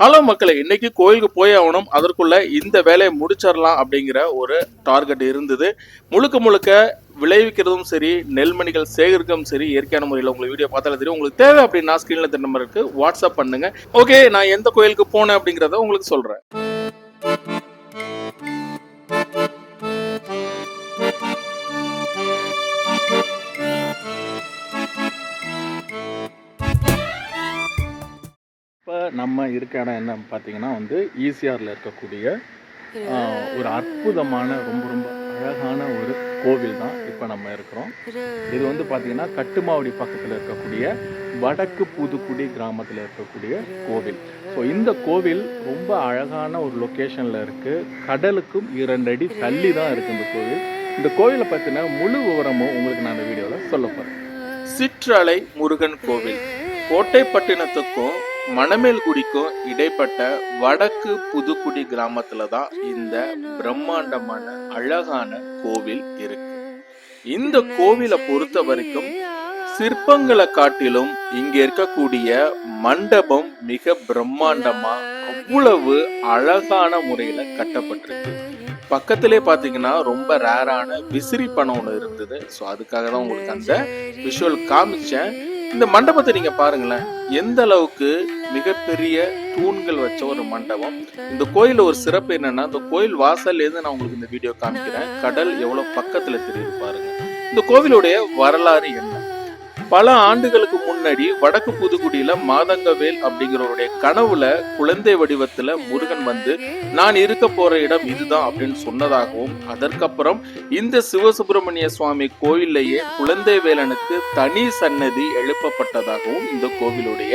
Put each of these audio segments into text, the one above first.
Hello மக்களே இன்னைக்கு கோயிலுக்கு போய் ஆகணும். அதற்குள்ள இந்த வேலையை முடிச்சிடலாம் அப்படிங்கிற ஒரு டார்கெட் இருந்தது. முழுக்க முழுக்க விளைவிக்கிறதும் சரி நெல்மணிகள் சேகரிக்கவும் சரி இயற்கையான முறையில் உங்களுக்கு வீடியோ பார்த்தாலே தெரியும். உங்களுக்கு தேவை அப்படின்னா ஸ்க்ரீனில் தெரிய நம்பருக்கு வாட்ஸ்அப் பண்ணுங்க. ஓகே நான் எந்த கோயிலுக்கு போனேன் அப்படிங்கிறத உங்களுக்கு சொல்றேன். நம்ம இருக்க இடம் என்ன பார்த்தீங்கன்னா வந்து ஈசிஆரில் இருக்கக்கூடிய ஒரு அற்புதமான ரொம்ப ரொம்ப அழகான ஒரு கோவில் தான் இப்போ நம்ம இருக்கிறோம். இது வந்து பார்த்தீங்கன்னா கட்டுமாவடி பக்கத்தில் இருக்கக்கூடிய வடக்கு புதுக்குடி கிராமத்தில் இருக்கக்கூடிய கோவில். ஸோ இந்த கோவில் ரொம்ப அழகான ஒரு லொக்கேஷனில் இருக்குது கடலுக்கும் இரண்டு அடி தள்ளி தான் இருக்குது இந்த கோவில். இந்த கோவிலை பற்றின முழு விவரமும் உங்களுக்கு நான் இந்த வீடியோவில் சொல்ல போகிறேன் சிற்றலை முருகன் கோவில். கோட்டைப்பட்டினத்துக்கும் மணமேல்குடிக்கும் இடைப்பட்ட வடக்கு புதுக்குடி கிராமத்துல தான் இந்த பிரம்மாண்டமான அழகான கோவில் இருக்கு. இந்த கோவிலை பொறுத்த வரைக்கும் சிற்பங்களை காட்டிலும் இங்க இருக்கக்கூடிய மண்டபம் மிக பிரம்மாண்டமா அவ்வளவு அழகான முறையில கட்டப்பட்டிருக்கு. பக்கத்திலே பாத்தீங்கன்னா ரொம்ப ரேரான விசிறி பணம் ஒன்று இருந்தது. ஸோ அதுக்காக தான் உங்களுக்கு அந்த விஷுவல் காமிச்சேன். இந்த மண்டபத்தை நீங்க பாருங்களேன். எந்த அளவுக்கு மிகப்பெரிய தூண்கள் வச்ச ஒரு மண்டபம். இந்த கோயில்ல ஒரு சிறப்பு என்னன்னா இந்த கோயில் வாசல்ல இருந்து நான் உங்களுக்கு இந்த வீடியோ காமிக்கிறேன். கடல் எவ்வளவு பக்கத்துல தெரியுது பாருங்க. இந்த கோவிலுடைய வரலாறு என்ன? பல ஆண்டுகளுக்கு முன்னாடி வடக்கு புதுக்குடியில மாதங்கவேல் அப்படிங்கிறவருடைய கனவுல குழந்தை வடிவத்துல முருகன் வந்து நான் இருக்க போற இடம் இதுதான் அப்படின்னு சொன்னதாகவும் அதற்கப்புறம் இந்த சிவசுப்பிரமணிய சுவாமி கோயில்லையே குழந்தை வேலனுக்கு தனி சன்னதி எழுப்பப்பட்டதாகவும் இந்த கோவிலுடைய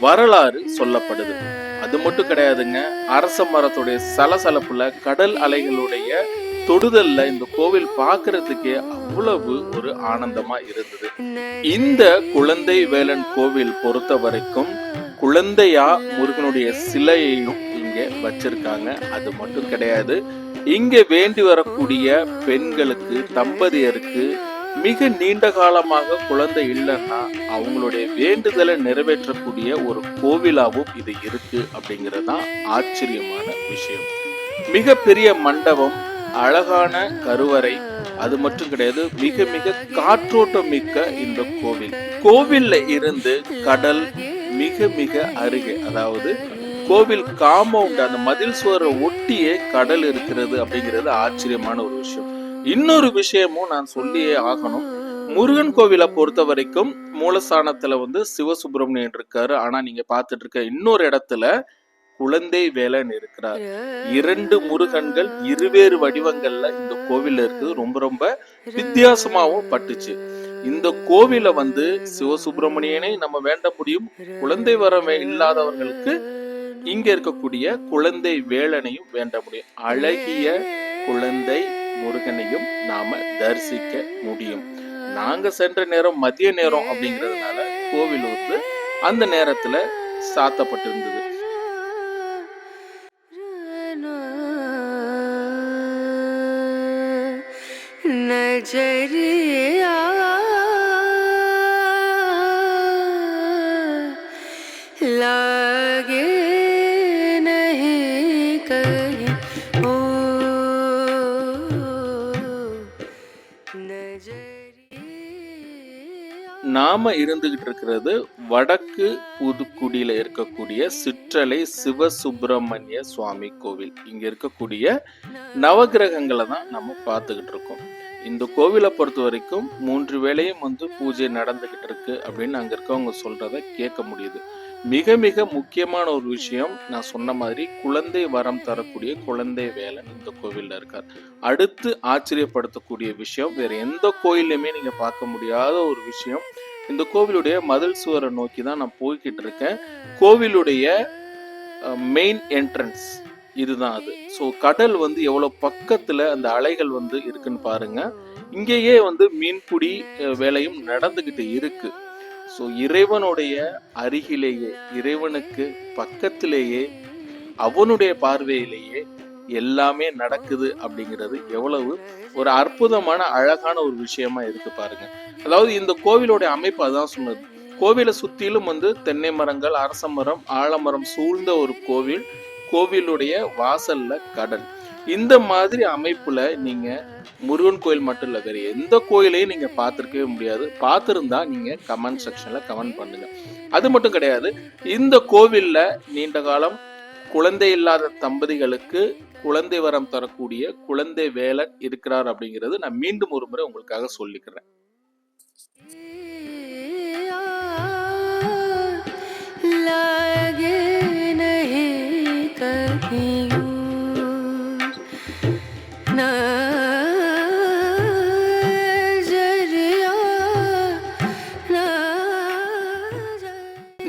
வரலாறு சொல்லப்படுது. அது மட்டும் கிடையாதுங்க அரச மரத்துடைய சலசலப்புல கடல் அலைகளுடைய தொடுதல்ல இந்த கோவில் பார்க்கறதுக்கே அவ்வளவு ஒரு ஆனந்தமா இருந்தது. இந்த குழந்தை வேலன் கோவில் பொறுத்த வரைக்கும் குழந்தையா முருகனுடைய சிலையையும் இங்க வச்சிருக்காங்க. அது மட்டும் கிடையாது. இங்க வேண்டி வரக்கூடிய பெண்களுக்கு தம்பதியருக்கு மிக நீண்ட காலமாக குழந்தை இல்லைன்னா அவங்களுடைய வேண்டுதலை நிறைவேற்றக்கூடிய ஒரு கோவிலாவும் இது இருக்கு அப்படிங்கிறது தான் ஆச்சரியமான விஷயம். மிக பெரிய மண்டபம் அழகான கருவறை. அது மட்டும் கிடையாது மிக மிக காற்றோட்டம் மிக்க இந்த கோவில். கோவில்ல இருந்து கடல் மிக மிக அருகே அதாவது கோவில் காம்பவுண்ட் அந்த மதில் சுவரை ஒட்டியே கடல் இருக்கிறது அப்படிங்கிறது ஆச்சரியமான ஒரு விஷயம். இன்னொரு விஷயமும் நான் சொல்லியே ஆகணும். முருகன் கோவிலை பொறுத்த வரைக்கும் மூலஸ்தானத்துல வந்து சிவசுப்பிரமணியன் இருக்காரு. ஆனா நீங்க பாத்துட்டு இருக்க இன்னொரு இடத்துல குழந்தை வேலன் இருக்கிறார். இரண்டு முருகன்கள் இருவேறு வடிவங்கள்ல இந்த கோவில்ல இருக்குது. ரொம்ப ரொம்ப வித்தியாசமாவும் பட்டுச்சு. இந்த கோவில வந்து சிவசுப்பிரமணியனை நம்ம வேண்ட முடியும். குழந்ை வரம் இல்லாதவர்களுக்கு இங்க இருக்கக்கூடிய குழந்தை வேலனையும் வேண்ட முடியும். அழகிய குழந்தை முருகனையும் நாம தரிசிக்க முடியும். நாங்க சென்ற நேரம் மதிய நேரம் அப்படிங்கிறதுனால கோவில் வந்து அந்த நேரத்துல சாத்தப்பட்டிருந்தது. नजरिया लागे नहीं कहीं ओ नजरिया நாம இருந்துகிட்டு இருக்கிறது வடக்கு புதுக்குடியில இருக்கக்கூடிய சிற்றலை சிவசுப்பிரமணிய சுவாமி கோவில் இங்க இருக்கக்கூடிய நவகிரகங்களை தான் நம்ம பார்த்துக்கிட்டு இருக்கோம் இந்த கோவிலை பொறுத்த வரைக்கும் மூன்று வேளையும் வந்து பூஜை நடந்துகிட்டு இருக்கு அப்படின்னு அங்கே இருக்கவங்க சொல்றத கேட்க முடியுது. மிக மிக முக்கியமான ஒரு விஷயம் நான் சொன்ன மாதிரி குழந்தை வரம் தரக்கூடிய குழந்தை வேலன் இந்த கோவிலில் இருக்கார். அடுத்து ஆச்சரியப்படுத்தக்கூடிய விஷயம் வேற எந்த கோயில்லையுமே நீங்க பார்க்க முடியாத ஒரு விஷயம். இந்த கோவிலுடைய மதில் சுவரை நோக்கி தான் நான் போய்கிட்டு இருக்கேன். கோவிலுடைய மெயின் என்ட்ரன்ஸ் இதுதான் அது. ஸோ கடல் வந்து எவ்வளோ பக்கத்தில் அந்த அலைகள் வந்து இருக்குன்னு பாருங்க. இங்கேயே வந்து மீன்பிடி வேலையும் நடந்துக்கிட்டு இருக்கு. ஸோ இறைவனுடைய அருகிலேயே இறைவனுக்கு பக்கத்திலேயே அவனுடைய பார்வையிலேயே எல்லாமே நடக்குது அப்படிங்கிறது எவ்வளவு ஒரு அற்புதமான அழகான ஒரு விஷயமா இருக்கு பாருங்க. அதாவது இந்த கோவிலோட அமைப்பு அதான் சொன்னது. கோவிலை சுற்றிலும் வந்து தென்னை மரங்கள் அரச மரம் ஆலமரம் சூழ்ந்த ஒரு கோவில். கோவிலுடைய வாசல்ல கடல். இந்த மாதிரி அமைப்புல நீங்க முருகன் கோயில் மட்டும் இல்ல வேறு எந்த கோயிலையும் நீங்க பார்த்துருக்கவே முடியாது. பார்த்துருந்தா நீங்க கமெண்ட் செக்ஷன்ல கமெண்ட் பண்ணுங்க. அது மட்டும் கிடையாது இந்த கோவில்ல நீண்ட காலம் குழந்தை இல்லாத தம்பதிகளுக்கு குழந்தை வரம் தரக்கூடிய குழந்தை வேலன் இருக்கிறார் அப்படிங்கிறது நான் மீண்டும் ஒரு முறை உங்களுக்காக சொல்லிக்கிறேன். लागे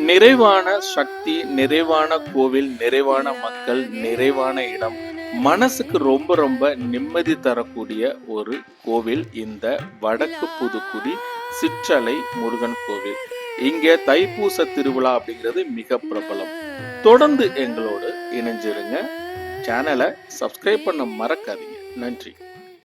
நிறைவான சக்தி நிறைவான கோவில் நிறைவான மக்கள் நிறைவான இடம். மனசுக்கு ரொம்ப ரொம்ப நிம்மதி தரக்கூடிய ஒரு கோவில் இந்த வடக்கு புதுக்குடி சிற்றலை முருகன் கோவில். இங்கே தைப்பூச திருவிழா அப்படிங்கிறது மிக பிரபலம். தொடர்ந்து எங்களோடு இணைஞ்சிருங்க. சேனலை சப்ஸ்கிரைப் பண்ண மறக்காதீங்க. நன்றி.